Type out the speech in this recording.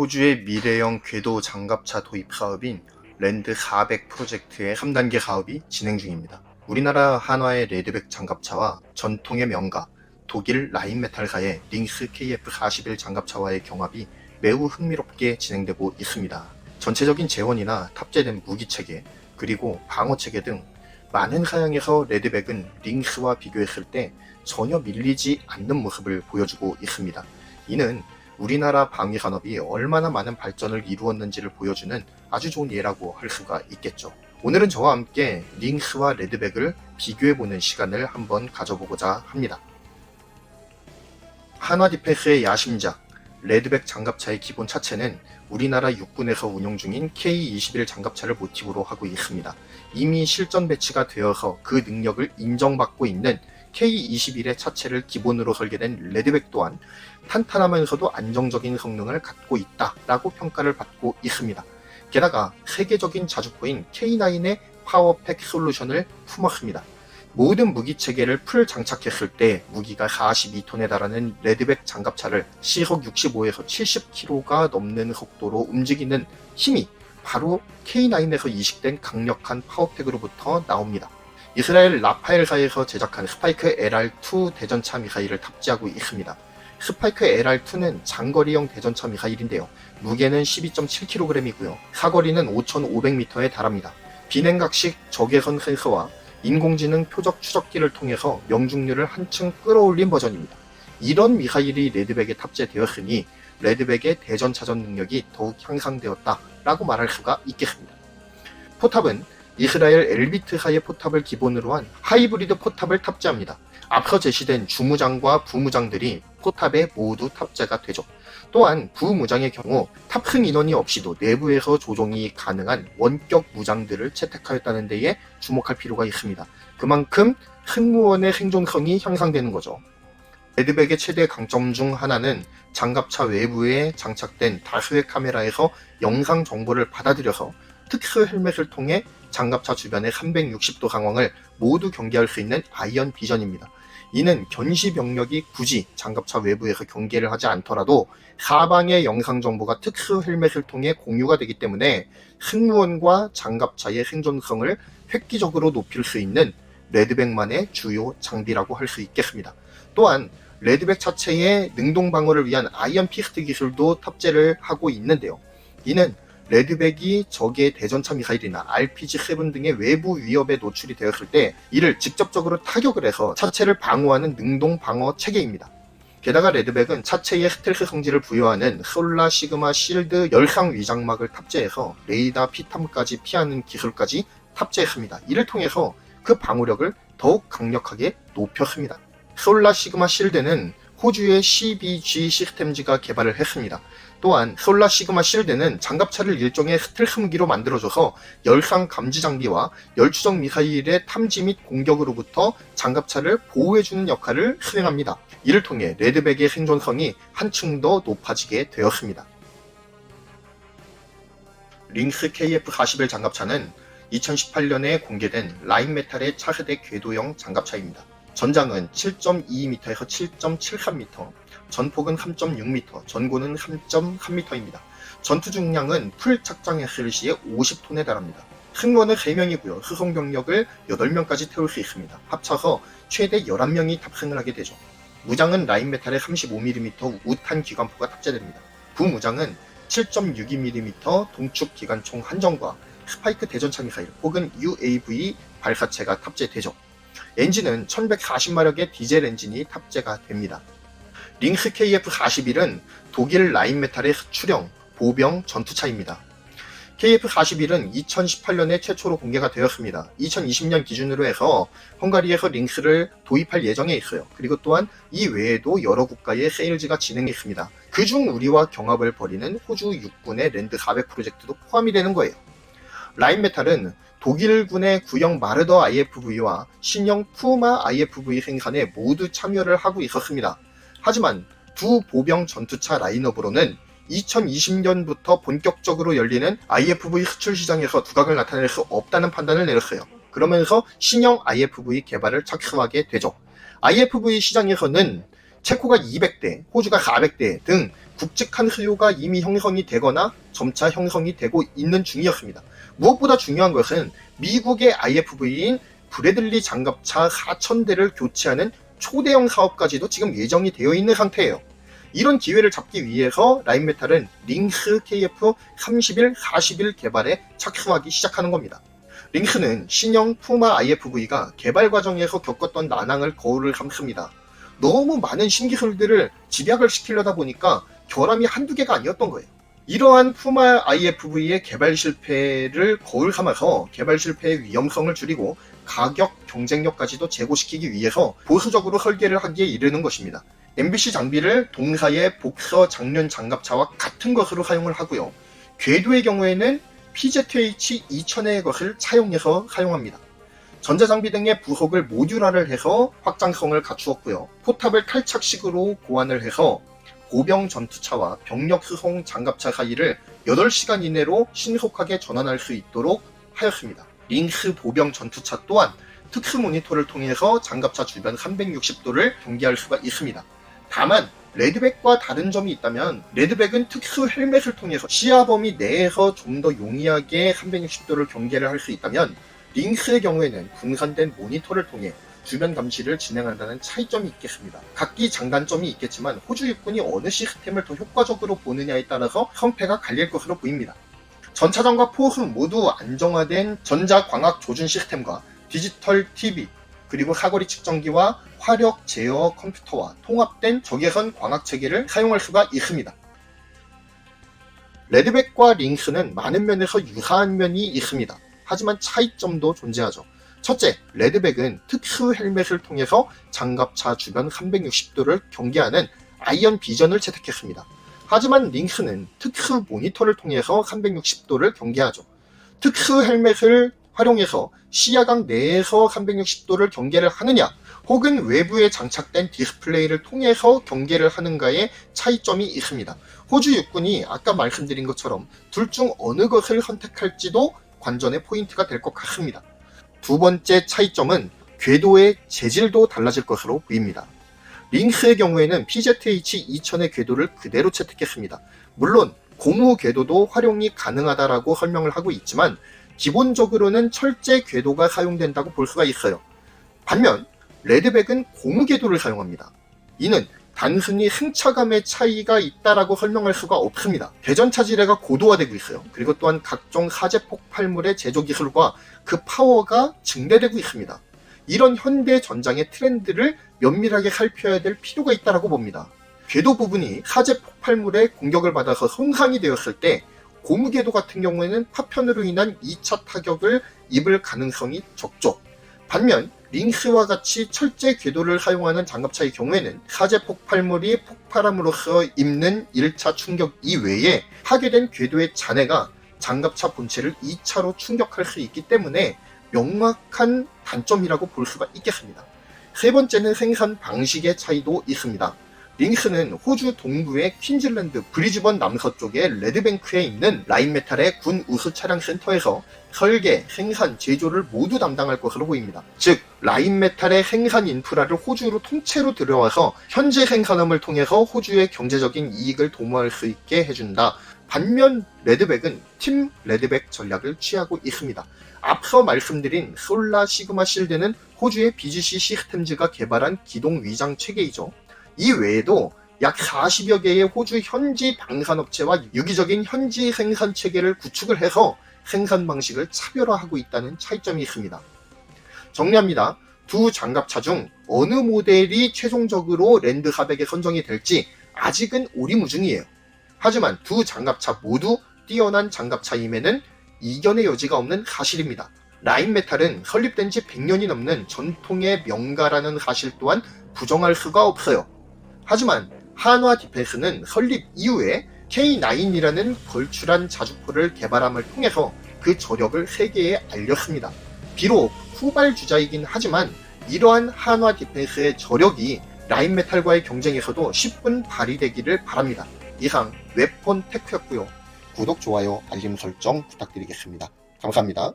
호주의 미래형 궤도 장갑차 도입 사업인 랜드 400 프로젝트의 3단계 사업이 진행 중입니다. 우리나라 한화의 레드백 장갑차와 전통의 명가 독일 라인메탈사의 링스 KF41 장갑차와의 경합이 매우 흥미롭게 진행되고 있습니다. 전체적인 재원이나 탑재된 무기체계 그리고 방어체계 등 많은 사양에서 레드백은 링스와 비교했을 때 전혀 밀리지 않는 모습을 보여주고 있습니다. 이는 우리나라 방위 산업이 얼마나 많은 발전을 이루었는지를 보여주는 아주 좋은 예라고 할 수가 있겠죠. 오늘은 저와 함께 링스와 레드백을 비교해보는 시간을 한번 가져보고자 합니다. 한화 디펜스의 야심작 레드백 장갑차의 기본 차체는 우리나라 육군에서 운용 중인 K-21 장갑차를 모티브로 하고 있습니다. 이미 실전 배치가 되어서 그 능력을 인정받고 있는 K21의 차체를 기본으로 설계된 레드백 또한 탄탄하면서도 안정적인 성능을 갖고 있다라고 평가를 받고 있습니다. 게다가 세계적인 자주포인 K9의 파워팩 솔루션을 품었습니다. 모든 무기 체계를 풀 장착했을 때 무기가 42톤에 달하는 레드백 장갑차를 시속 65에서 70km가 넘는 속도로 움직이는 힘이 바로 K9에서 이식된 강력한 파워팩으로부터 나옵니다. 이스라엘 라파엘사에서 제작한 스파이크 LR2 대전차 미사일을 탑재하고 있습니다. 스파이크 LR2는 장거리형 대전차 미사일인데요. 무게는 12.7kg이고요. 사거리는 5,500m에 달합니다. 비냉각식 적외선 센서와 인공지능 표적 추적기를 통해서 명중률을 한층 끌어올린 버전입니다. 이런 미사일이 레드백에 탑재되었으니 레드백의 대전차전 능력이 더욱 향상되었다라고 말할 수가 있겠습니다. 포탑은 이스라엘 엘비트사의 포탑을 기본으로 한 하이브리드 포탑을 탑재합니다. 앞서 제시된 주무장과 부무장들이 포탑에 모두 탑재가 되죠. 또한 부무장의 경우 탑승 인원이 없이도 내부에서 조종이 가능한 원격 무장들을 채택하였다는 데에 주목할 필요가 있습니다. 그만큼 승무원의 생존성이 향상되는 거죠. 레드백의 최대 강점 중 하나는 장갑차 외부에 장착된 다수의 카메라에서 영상 정보를 받아들여서 특수 헬멧을 통해 장갑차 주변의 360도 상황을 모두 경계할 수 있는 아이언 비전입니다. 이는 견시 병력이 굳이 장갑차 외부에서 경계를 하지 않더라도 사방의 영상 정보가 특수 헬멧을 통해 공유가 되기 때문에 승무원과 장갑차의 생존성을 획기적으로 높일 수 있는 레드백만의 주요 장비라고 할 수 있겠습니다. 또한 레드백 자체의 능동 방어를 위한 아이언 피스트 기술도 탑재를 하고 있는데요. 이는 레드백이 적의 대전차 미사일이나 RPG-7 등의 외부 위협에 노출이 되었을 때 이를 직접적으로 타격을 해서 차체를 방어하는 능동 방어 체계입니다. 게다가 레드백은 차체에 스텔스 성질을 부여하는 솔라 시그마 실드 열상 위장막을 탑재해서 레이더 피탐까지 피하는 기술까지 탑재했습니다. 이를 통해서 그 방어력을 더욱 강력하게 높였습니다. 솔라 시그마 실드는 호주의 CBG 시스템즈가 개발을 했습니다. 또한 솔라 시그마 실드는 장갑차를 일종의 스텔스 무기로 만들어줘서 열상 감지 장비와 열추적 미사일의 탐지 및 공격으로부터 장갑차를 보호해주는 역할을 수행합니다. 이를 통해 레드백의 생존성이 한층 더 높아지게 되었습니다. 링스 KF41 장갑차는 2018년에 공개된 라인메탈의 차세대 궤도형 장갑차입니다. 전장은 7.22m에서 7.73m, 전폭은 3.6m, 전고는 3.3m입니다. 전투 중량은 풀 착장했을 시에 50톤에 달합니다. 승무원은 3명이고요. 수송 병력을 8명까지 태울 수 있습니다. 합쳐서 최대 11명이 탑승을 하게 되죠. 무장은 라인메탈의 35mm 우탄 기관포가 탑재됩니다. 부무장은 7.62mm 동축 기관총 한정과 스파이크 대전차 미사일 혹은 UAV 발사체가 탑재되죠. 엔진은 1140마력의 디젤 엔진이 탑재가 됩니다. 링스 KF41은 독일 라인메탈의 수출형 보병 전투차입니다. KF41은 2018년에 최초로 공개가 되었습니다. 2020년 기준으로 해서 헝가리에서 링스를 도입할 예정에 있어요. 그리고 또한 이 외에도 여러 국가의 세일즈가 진행했습니다. 그중 우리와 경합을 벌이는 호주 육군의 랜드 400 프로젝트도 포함이 되는 거예요. 라인메탈은 독일군의 구형 마르더 IFV와 신형 푸마 IFV 생산에 모두 참여를 하고 있었습니다. 하지만 두 보병 전투차 라인업으로는 2020년부터 본격적으로 열리는 IFV 수출 시장에서 두각을 나타낼 수 없다는 판단을 내렸어요. 그러면서 신형 IFV 개발을 착수하게 되죠. IFV 시장에서는 체코가 200대, 호주가 400대 등 굵직한 수요가 이미 형성이 되거나 점차 형성이 되고 있는 중이었습니다. 무엇보다 중요한 것은 미국의 IFV인 브래들리 장갑차 4,000대를 교체하는 초대형 사업까지도 지금 예정이 되어 있는 상태예요. 이런 기회를 잡기 위해서 라인메탈은 링스 KF 30일, 40일 개발에 착수하기 시작하는 겁니다. 링스는 신형 푸마 IFV가 개발 과정에서 겪었던 난항을 거울을 감습니다. 너무 많은 신기술들을 집약을 시키려다 보니까 결함이 한두 개가 아니었던 거예요. 이러한 푸마 IFV의 개발 실패를 거울 삼아서 개발 실패의 위험성을 줄이고 가격 경쟁력까지도 제고시키기 위해서 보수적으로 설계를 하기에 이르는 것입니다. MBC 장비를 동사의 복서 장륜 장갑차와 같은 것으로 사용을 하고요. 궤도의 경우에는 PZH 2000의 것을 차용해서 사용합니다. 전자장비 등의 부속을 모듈화를 해서 확장성을 갖추었고요. 포탑을 탈착식으로 고안을 해서 보병 전투차와 병력 수송 장갑차 사이를 8시간 이내로 신속하게 전환할 수 있도록 하였습니다. 링스 보병 전투차 또한 특수 모니터를 통해서 장갑차 주변 360도를 경계할 수가 있습니다. 다만 레드백과 다른 점이 있다면 레드백은 특수 헬멧을 통해서 시야 범위 내에서 좀 더 용이하게 360도를 경계를 할 수 있다면 링스의 경우에는 분산된 모니터를 통해 주변 감시를 진행한다는 차이점이 있겠습니다. 각기 장단점이 있겠지만 호주 육군이 어느 시스템을 더 효과적으로 보느냐에 따라서 성패가 갈릴 것으로 보입니다. 전차장과 포수 모두 안정화된 전자광학 조준 시스템과 디지털 TV 그리고 사거리 측정기와 화력 제어 컴퓨터와 통합된 적외선 광학 체계를 사용할 수가 있습니다. 레드백과 링스는 많은 면에서 유사한 면이 있습니다. 하지만 차이점도 존재하죠. 첫째, 레드백은 특수 헬멧을 통해서 장갑차 주변 360도를 경계하는 아이언 비전을 채택했습니다. 하지만 링스는 특수 모니터를 통해서 360도를 경계하죠. 특수 헬멧을 활용해서 시야각 내에서 360도를 경계를 하느냐, 혹은 외부에 장착된 디스플레이를 통해서 경계를 하는가의 차이점이 있습니다. 호주 육군이 아까 말씀드린 것처럼 둘 중 어느 것을 선택할지도 관전의 포인트가 될 것 같습니다. 두 번째 차이점은 궤도의 재질도 달라질 것으로 보입니다. 링스의 경우에는 PZH 2000의 궤도를 그대로 채택했습니다. 물론 고무 궤도도 활용이 가능하다라고 설명을 하고 있지만 기본적으로는 철제 궤도가 사용된다고 볼 수가 있어요. 반면 레드백은 고무 궤도를 사용합니다. 이는 단순히 승차감의 차이가 있다라고 설명할 수가 없습니다. 대전 차지뢰가 고도화되고 있어요. 그리고 또한 각종 사제 폭발물의 제조 기술과 그 파워가 증대되고 있습니다. 이런 현대 전장의 트렌드를 면밀하게 살펴야 될 필요가 있다라고 봅니다. 궤도 부분이 사제 폭발물의 공격을 받아서 손상이 되었을 때 고무 궤도 같은 경우에는 파편으로 인한 2차 타격을 입을 가능성이 적죠. 반면 링스와 같이 철제 궤도를 사용하는 장갑차의 경우에는 사제 폭발물이 폭발함으로써 입는 1차 충격 이외에 파괴된 궤도의 잔해가 장갑차 본체를 2차로 충격할 수 있기 때문에 명확한 단점이라고 볼 수가 있겠습니다. 세 번째는 생산 방식의 차이도 있습니다. 링스는 호주 동부의 퀸즐랜드 브리즈번 남서쪽의 레드뱅크에 있는 라인메탈의 군 우수 차량 센터에서 설계, 생산, 제조를 모두 담당할 것으로 보입니다. 즉, 라인메탈의 생산 인프라를 호주로 통째로 들여와서 현재 생산함을 통해서 호주의 경제적인 이익을 도모할 수 있게 해준다. 반면 레드백은 팀 레드백 전략을 취하고 있습니다. 앞서 말씀드린 솔라 시그마 실드는 호주의 BGC 시스템즈가 개발한 기동 위장 체계이죠. 이 외에도 약 40여 개의 호주 현지 방산업체와 유기적인 현지 생산 체계를 구축을 해서 생산 방식을 차별화하고 있다는 차이점이 있습니다. 정리합니다. 두 장갑차 중 어느 모델이 최종적으로 랜드 400에 선정이 될지 아직은 오리무중이에요. 하지만 두 장갑차 모두 뛰어난 장갑차임에는 이견의 여지가 없는 사실입니다. 라인메탈은 설립된 지 100년이 넘는 전통의 명가라는 사실 또한 부정할 수가 없어요. 하지만 한화 디펜스는 설립 이후에 K9이라는 걸출한 자주포를 개발함을 통해서 그 저력을 세계에 알렸습니다. 비록 후발 주자이긴 하지만 이러한 한화 디펜스의 저력이 라인메탈과의 경쟁에서도 10분 발휘되기를 바랍니다. 이상 웹폰 테크였고요. 구독, 좋아요, 알림 설정 부탁드리겠습니다. 감사합니다.